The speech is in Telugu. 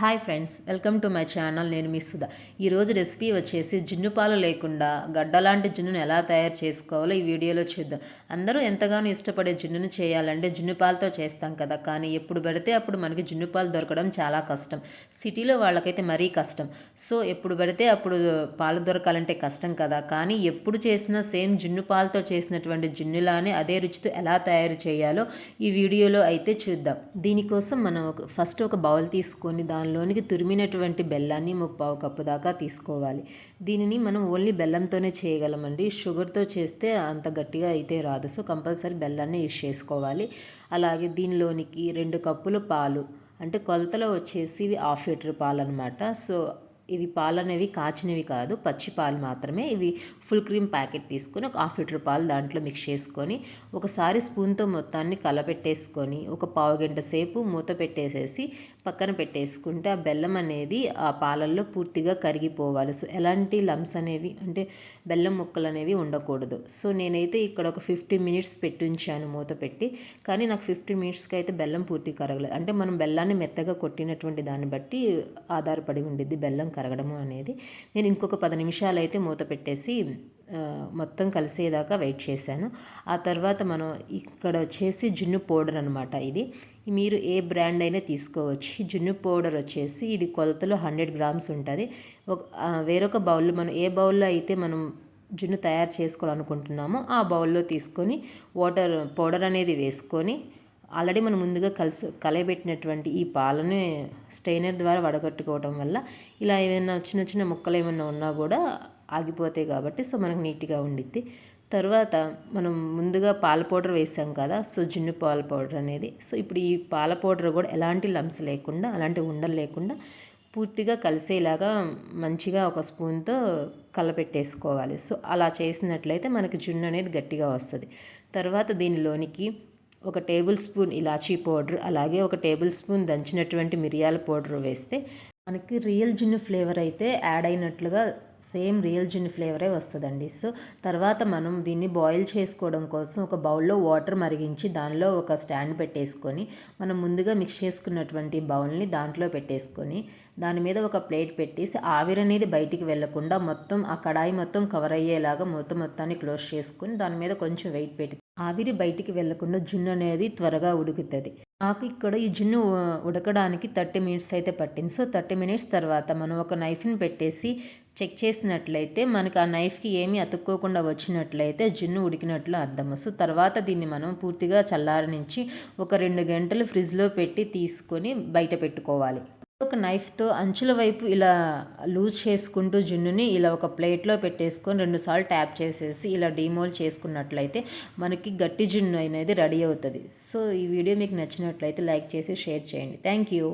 Hi friends welcome to my channel నేను మీ సుధా. ఈరోజు రెసిపీ వచ్చేసి జున్ను పాలు లేకుండా గడ్డలాంటి జున్నును ఎలా తయారు చేసుకోవాలో ఈ వీడియోలో చూద్దాం. అందరూ ఎంతగానో ఇష్టపడే జున్నును చేయాలంటే జున్ను పాలతో చేస్తాం కదా కానీ ఎప్పుడు పెడితే అప్పుడు మనకి జున్ను పాలు దొరకడం చాలా కష్టం. సిటీలో వాళ్ళకైతే మరీ కష్టం. సో ఎప్పుడు పెడితే అప్పుడు పాలు దొరకాలంటే కష్టం కదా కానీ ఎప్పుడు చేసినా సేమ్ జున్ను పాలతో చేసినటువంటి జున్నులానే అదే రుచితో ఎలా తయారు చేయాలో ఈ వీడియోలో అయితే చూద్దాం. దీనికోసం మనం ఫస్ట్ ఒక బౌల్ తీసుకొని దాని దానిలోనికి తురిమినటువంటి బెల్లాన్ని ముప్పావు కప్పు దాకా తీసుకోవాలి. దీనిని మనం ఓన్లీ బెల్లంతోనే చేయగలమండి. షుగర్తో చేస్తే అంత గట్టిగా అయితే రాదు. సో కంపల్సరీ బెల్లాన్ని యూజ్ చేసుకోవాలి. అలాగే దీనిలోనికి రెండు కప్పులు పాలు అంటే కొలతలో వచ్చేసి ఇవి హాఫ్ లీటర్ పాలు అనమాట సో ఇవి పాలు అనేవి కాచినవి కాదు పచ్చి పాలు మాత్రమే. ఇవి ఫుల్ క్రీమ్ ప్యాకెట్ తీసుకొని ఒక హాఫ్ లీటర్ పాలు దాంట్లో మిక్స్ చేసుకొని ఒకసారి స్పూన్తో మొత్తాన్ని కలపెట్టేసుకొని ఒక పావు గంట సేపు మూత పెట్టేసేసి పక్కన పెట్టేసుకుంటే ఆ బెల్లం అనేది ఆ పాలల్లో పూర్తిగా కరిగిపోవాలి. సో ఎలాంటి లమ్స్ అనేవి అంటే బెల్లం ముక్కలు అనేవి ఉండకూడదు. సో నేనైతే ఇక్కడ ఒక ఫిఫ్టీ మినిట్స్ పెట్టించాను మూత పెట్టి. కానీ నాకు ఫిఫ్టీ మినిట్స్కి అయితే బెల్లం పూర్తి కరగలేదు. అంటే మనం బెల్లాన్ని మెత్తగా కొట్టినటువంటి దాన్ని బట్టి ఆధారపడి ఉండిద్ది బెల్లం కరగడము అనేది. నేను ఇంకొక పది నిమిషాలు అయితే మూత పెట్టేసి మొత్తం కలిసేదాకా వెయిట్ చేశాను. ఆ తర్వాత మనం ఇక్కడ వచ్చేసి జున్ను పౌడర్ అనమాట ఇది. మీరు ఏ బ్రాండ్ అయినా తీసుకోవచ్చు. జున్ను పౌడర్ వచ్చేసి ఇది కొలతలో హండ్రెడ్ గ్రామ్స్ ఉంటుంది. ఒక వేరొక బౌల్లో మనం ఏ బౌల్లో అయితే మనం జున్ను తయారు చేసుకోవాలనుకుంటున్నామో ఆ బౌల్లో తీసుకొని వాటర్ పౌడర్ అనేది వేసుకొని ఆల్రెడీ మనం ముందుగా కలిసి కలయబెట్టినటువంటి ఈ పాలను స్టెయినర్ ద్వారా వడగట్టుకోవడం వల్ల ఇలా ఏమైనా చిన్న చిన్న ముక్కలు ఏమైనా ఉన్నా కూడా ఆగిపోతాయి కాబట్టి సో మనకు నీట్గా ఉండిద్ది. తర్వాత మనం ముందుగా పాల పౌడర్ వేసాం కదా సో జున్ను పాల పౌడర్ అనేది. సో ఇప్పుడు ఈ పాల పౌడర్ కూడా ఎలాంటి లంప్స్ లేకుండా అలాంటి ఉండలు లేకుండా పూర్తిగా కలిసేలాగా మంచిగా ఒక స్పూన్తో కలపెట్టేసుకోవాలి. సో అలా చేసినట్లయితే మనకి జున్ను అనేది గట్టిగా వస్తుంది. తర్వాత దీనిలోనికి ఒక టేబుల్ స్పూన్ ఇలాచీ పౌడర్ అలాగే ఒక టేబుల్ స్పూన్ దంచినటువంటి మిరియాల పౌడర్ వేస్తే మనకి రియల్ జున్ను ఫ్లేవర్ అయితే యాడ్ అయినట్లుగా సేమ్ రియల్ జున్ను ఫ్లేవరే వస్తుందండి. సో తర్వాత మనం దీన్ని బాయిల్ చేసుకోవడం కోసం ఒక బౌల్లో వాటర్ మరిగించి దానిలో ఒక స్టాండ్ పెట్టేసుకొని మనం ముందుగా మిక్స్ చేసుకున్నటువంటి బౌల్ని దాంట్లో పెట్టేసుకొని దాని మీద ఒక ప్లేట్ పెట్టేసి ఆవిరి అనేది బయటికి వెళ్ళకుండా మొత్తం ఆ కడాయి మొత్తం కవర్ అయ్యేలాగా మొత్తం మొత్తాన్ని క్లోజ్ చేసుకొని దాని మీద కొంచెం వెయిట్ పెట్టి ఆవిరి బయటికి వెళ్ళకుండా జున్ను అనేది త్వరగా ఉడుకుతుంది. నాకు ఇక్కడ ఈ జున్ను ఉడకడానికి థర్టీ మినిట్స్ అయితే పట్టింది. సో థర్టీ మినిట్స్ తర్వాత మనం ఒక నైఫ్ని పెట్టేసి చెక్ చేసినట్లయితే మనకు ఆ నైఫ్కి ఏమీ అతుక్కోకుండా వచ్చినట్లయితే జున్ను ఉడికినట్లు అర్థం సో తర్వాత దీన్ని మనం పూర్తిగా చల్లారనించి ఒక రెండు గంటలు ఫ్రిడ్జ్లో పెట్టి తీసుకొని బయట పెట్టుకోవాలి. ఒక నైఫ్తో అంచుల వైపు ఇలా లూజ్ చేసుకుంటూ జున్నుని ఇలా ఒక ప్లేట్లో పెట్టేసుకొని రెండుసార్లు ట్యాప్ చేసేసి ఇలా డీమోల్ చేసుకున్నట్లయితే మనకి గట్టి జున్ను అనేది రెడీ అవుతుంది. సో ఈ వీడియో మీకు నచ్చినట్లయితే లైక్ చేసి షేర్ చేయండి. Thank you